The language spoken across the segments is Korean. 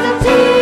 the deep.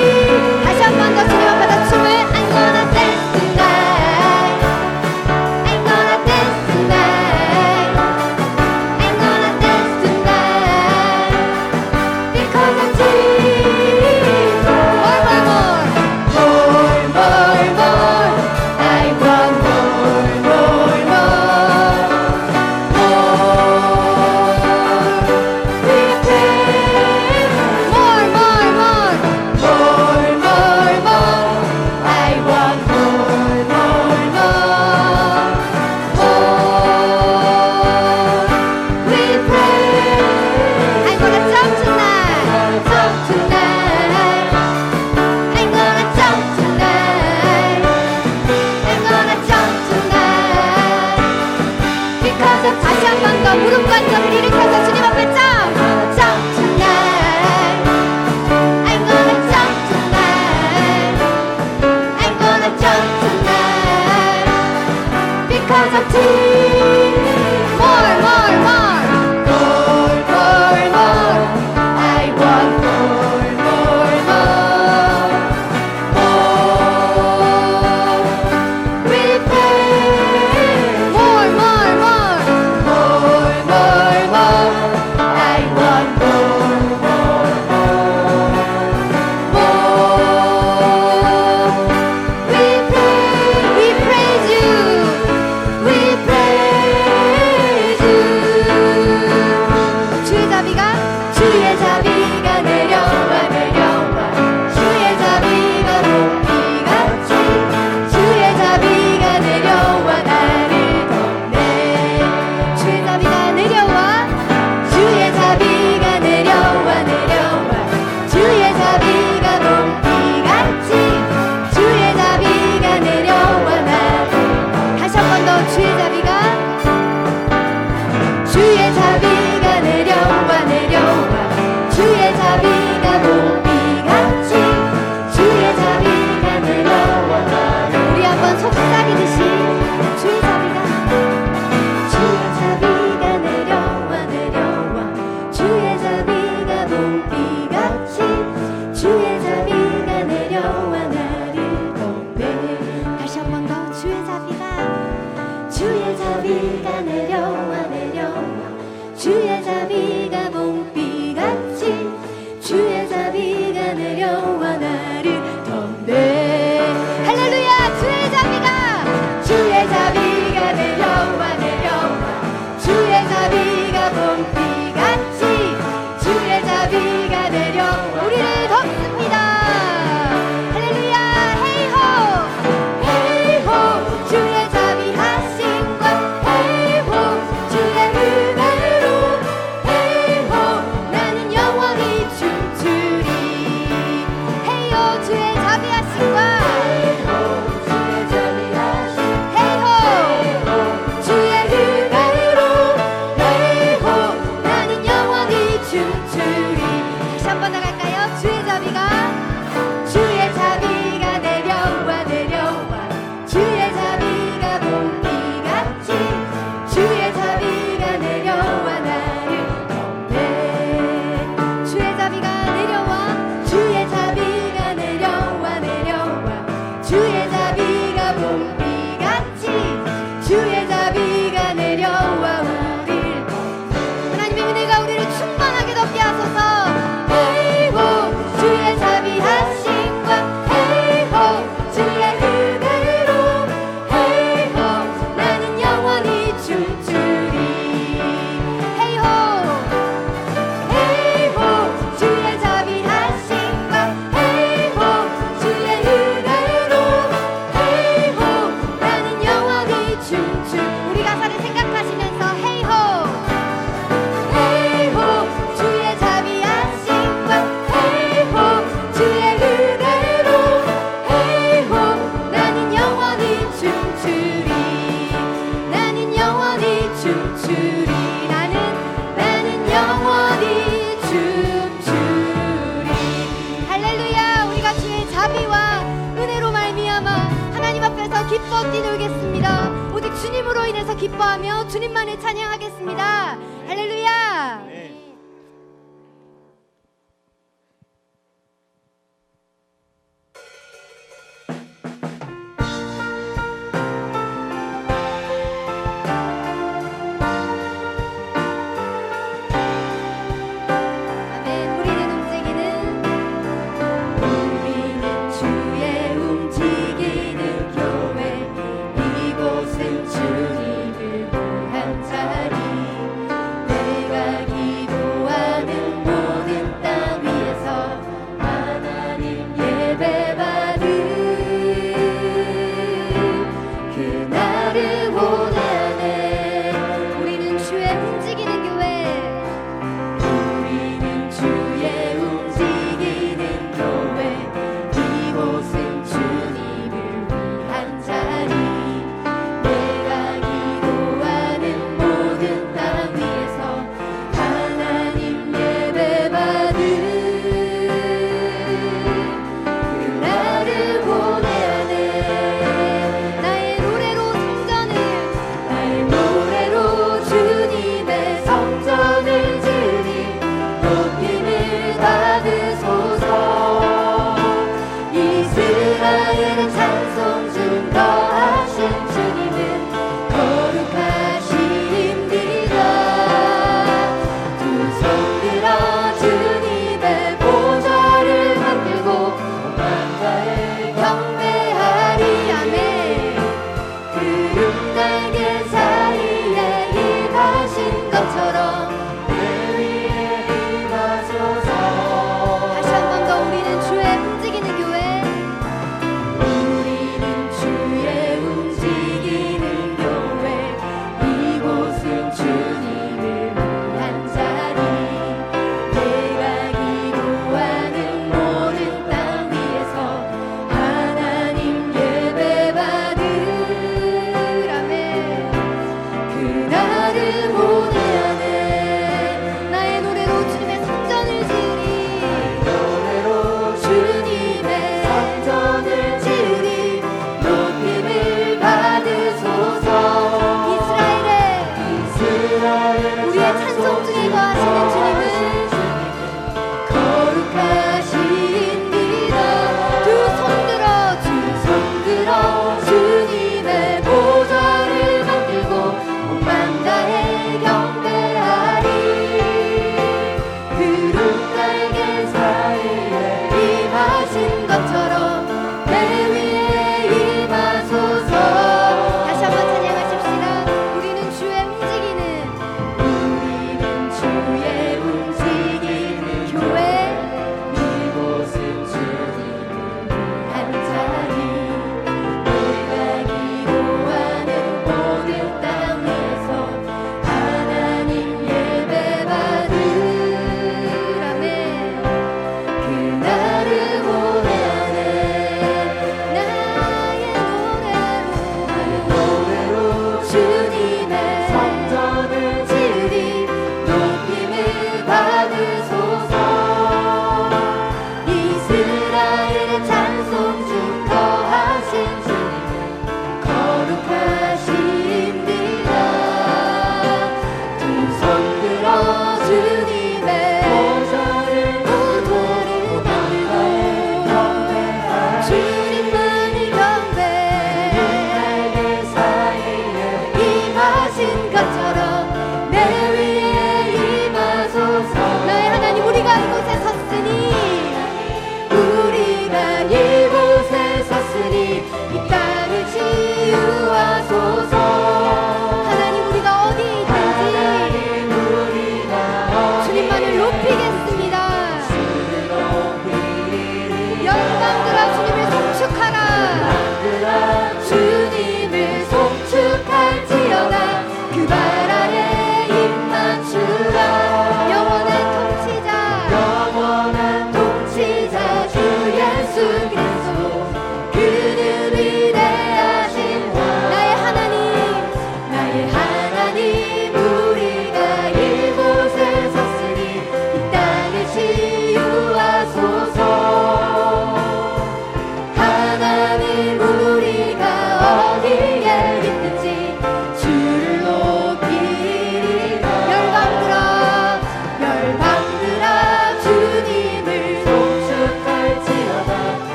주님만을 찬양하겠습니다. 할렐루야. 네.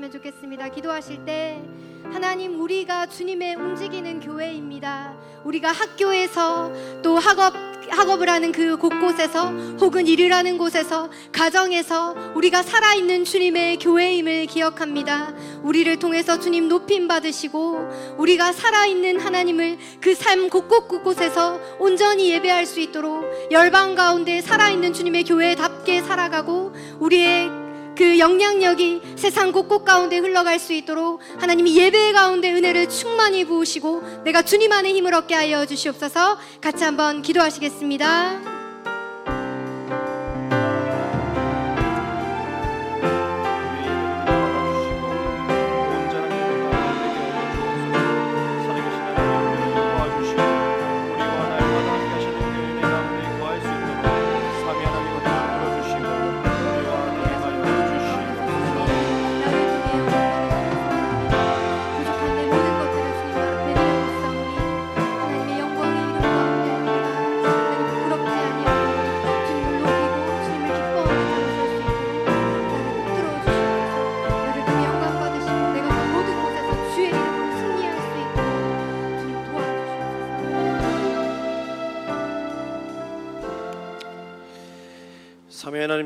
기도하셨으면 좋겠습니다. 기도하실 때 하나님 우리가 주님의 움직이는 교회입니다. 우리가 학교에서 또 학업 학업을 하는 그 곳곳에서 혹은 일을 하는 곳에서 가정에서 우리가 살아있는 주님의 교회임을 기억합니다. 우리를 통해서 주님 높임 받으시고 우리가 살아있는 하나님을 그 삶 곳곳 곳곳에서 온전히 예배할 수 있도록 열방 가운데 살아있는 주님의 교회답게 살아가고 우리의 그 영향력이 세상 곳곳 가운데 흘러갈 수 있도록 하나님이 예배 가운데 은혜를 충만히 부으시고 내가 주님 안에 힘을 얻게 하여 주시옵소서 같이 한번 기도하시겠습니다.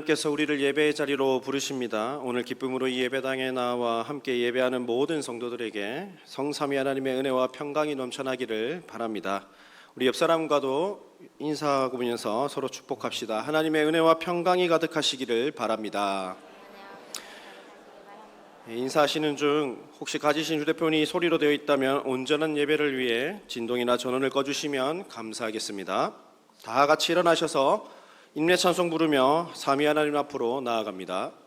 하나님께서 우리를 예배의 자리로 부르십니다. 오늘 기쁨으로 이 예배당에 나와 함께 예배하는 모든 성도들에게 성삼위 하나님의 은혜와 평강이 넘쳐나기를 바랍니다. 우리 옆 사람과도 인사하고 보면서 서로 축복합시다. 하나님의 은혜와 평강이 가득하시기를 바랍니다. 예, 인사하시는 중 혹시 가지신 휴대폰이 소리로 되어 있다면 온전한 예배를 위해 진동이나 전원을 꺼주시면 감사하겠습니다. 다 같이 일어나셔서 인내 찬송 부르며 삼위 하나님 앞으로 나아갑니다.